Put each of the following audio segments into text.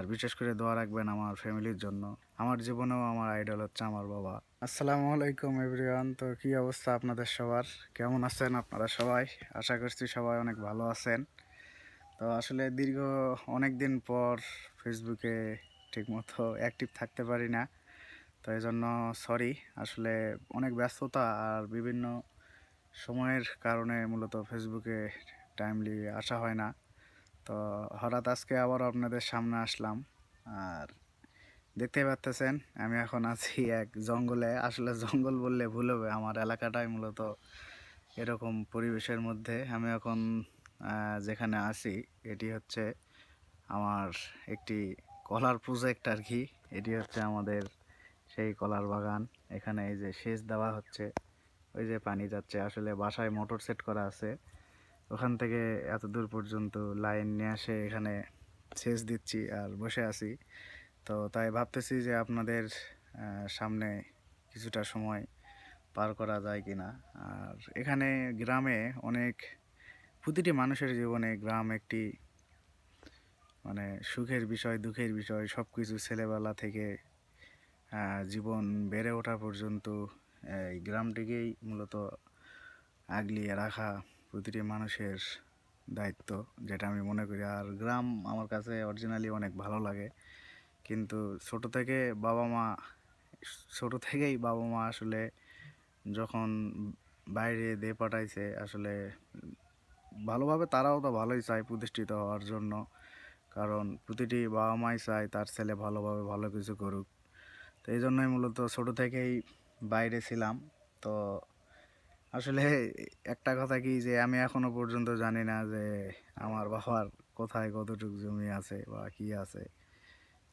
আর বিশেষ করে দোয়া রাখবেন আমার ফ্যামিলির জন্য। আমার জীবনেও আমার আইডল হচ্ছে আমার বাবা। আসসালামু আলাইকুম এভরিওয়ান তো কি অবস্থা আপনাদের সবার? কেমন আছেন আপনারা সবাই? আশা করছি সবাই অনেক ভালো আছেন। তো আসলে দীর্ঘ অনেক দিন পর ফেসবুকে ঠিকমতো অ্যাক্টিভ থাকতে পারি না। তো এই জন্য সরি আসলে অনেক ব্যস্ততা আর বিভিন্ন সময়ের কারণে মূলত ফেসবুকে টাইমলি আসা হয় না। তো হঠাৎ আজকে আবার আপনাদের সামনে আসলাম। আর দেখতে পাচ্তেছেন, আমি এখন আছি এক জঙ্গলে। আসলে জঙ্গল বললে ভুল হবে, আমার এলাকাটাই মূলত এরকম পরিবেশের মধ্যে। আমি এখন যেখানে আছি, এটি হচ্ছে আমার একটি কলার প্রজেক্ট আর কি এটি হচ্ছে আমাদের সেই কলার বাগান। এখানে এই যে সেচ দেওয়া হচ্ছে, ওই যে পানি যাচ্ছে। আসলে বাসায় মোটর সেট করা আছে। ওখান থেকে এত দূর পর্যন্ত লাইন নিয়ে আসে এখানে সেচ দিচ্ছি আর বসে আছি। তো তাই ভাবতেছি যে আপনাদের সামনে কিছুটা সময় পার করা যায় কি না আর এখানে গ্রামে অনেক, প্রতিটি মানুষের জীবনে গ্রাম একটি মানে সুখের বিষয়, দুঃখের বিষয় সব কিছু ছেলেবেলা থেকে জীবন বেড়ে ওঠা পর্যন্ত এই গ্রামটিকেই মূলত আগলিয়ে রাখা প্রতিটি মানুষের দায়িত্ব, যেটা আমি মনে করি। আর গ্রাম আমার কাছে অরিজিনালি অনেক ভালো লাগে। কিন্তু ছোট থেকে বাবা মা, ছোট থেকেই বাবা মা আসলে যখন বাইরে দিয়ে পাঠাইছে, আসলে ভালোভাবে তারাও তো ভালোই চায় প্রতিষ্ঠিত হওয়ার জন্য। কারণ প্রতিটি বাবা মাই চায় তার ছেলে ভালোভাবে ভালো কিছু করুক। তো এই জন্যই মূলত ছোট থেকেই বাইরে ছিলাম। তো আসলে একটা কথা কি যে আমি এখনও পর্যন্ত জানি না যে আমার বাবার কোথায় কতটুকু জমি আছে বা কি আছে।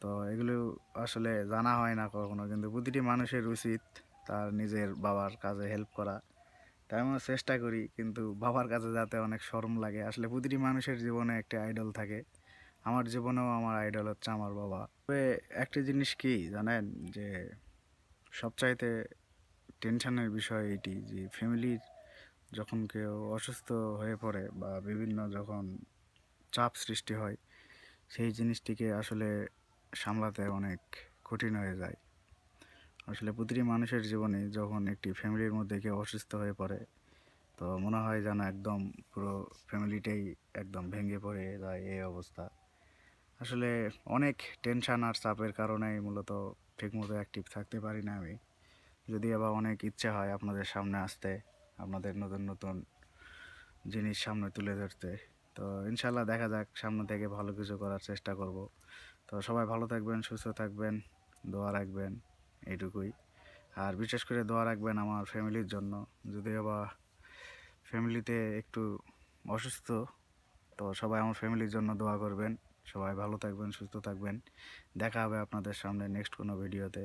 তো এগুলো আসলে জানা হয় না কখনো, কিন্তু প্রতিটি মানুষের উচিত তার নিজের বাবার কাজে হেল্প করা। তাই আমরা চেষ্টা করি, কিন্তু বাবার কাছে যাতে অনেক শরম লাগে। আসলে প্রতিটি মানুষের জীবনে একটি আইডল থাকে। আমার জীবনেও আমার আইডল হচ্ছে আমার বাবা। তবে একটা জিনিস কি জানেন? যে সবচাইতে টেনশনের বিষয় এটি যে ফ্যামিলির যখন কেউ অসুস্থ হয়ে পড়ে বা বিভিন্ন যখন চাপ সৃষ্টি হয়, সেই জিনিসটিকে আসলে সামলাতে অনেক কঠিন হয়ে যায়। আসলে প্রতিটি মানুষের জীবনে যখন একটি ফ্যামিলির মধ্যে কেউ অসুস্থ হয়ে পড়ে, তো মনে হয় যেন একদম পুরো ফ্যামিলিটাই একদম ভেঙে পড়ে যায় এই অবস্থা। আসলে অনেক টেনশান আর চাপের কারণেই মূলত ঠিকমতো অ্যাক্টিভ থাকতে পারি না আমি। যদি আবার অনেক ইচ্ছে হয় আপনাদের সামনে আসতে, আপনাদের নতুন নতুন জিনিস সামনে তুলে ধরতে, তো ইনশাল্লাহ দেখা যাক, সামনে থেকে ভালো কিছু করার চেষ্টা করব। তো সবাই ভালো থাকবেন, সুস্থ থাকবেন, দোয়া রাখবেন, এইটুকুই। আর বিশেষ করে দোয়া রাখবেন আমার ফ্যামিলির জন্য। যদিও বা ফ্যামিলিতে একটু অসুস্থ, তো সবাই আমার ফ্যামিলির জন্য দোয়া করবেন। সবাই ভালো থাকবেন, সুস্থ থাকবেন। দেখা হবে আপনাদের সামনে নেক্সট কোনো ভিডিওতে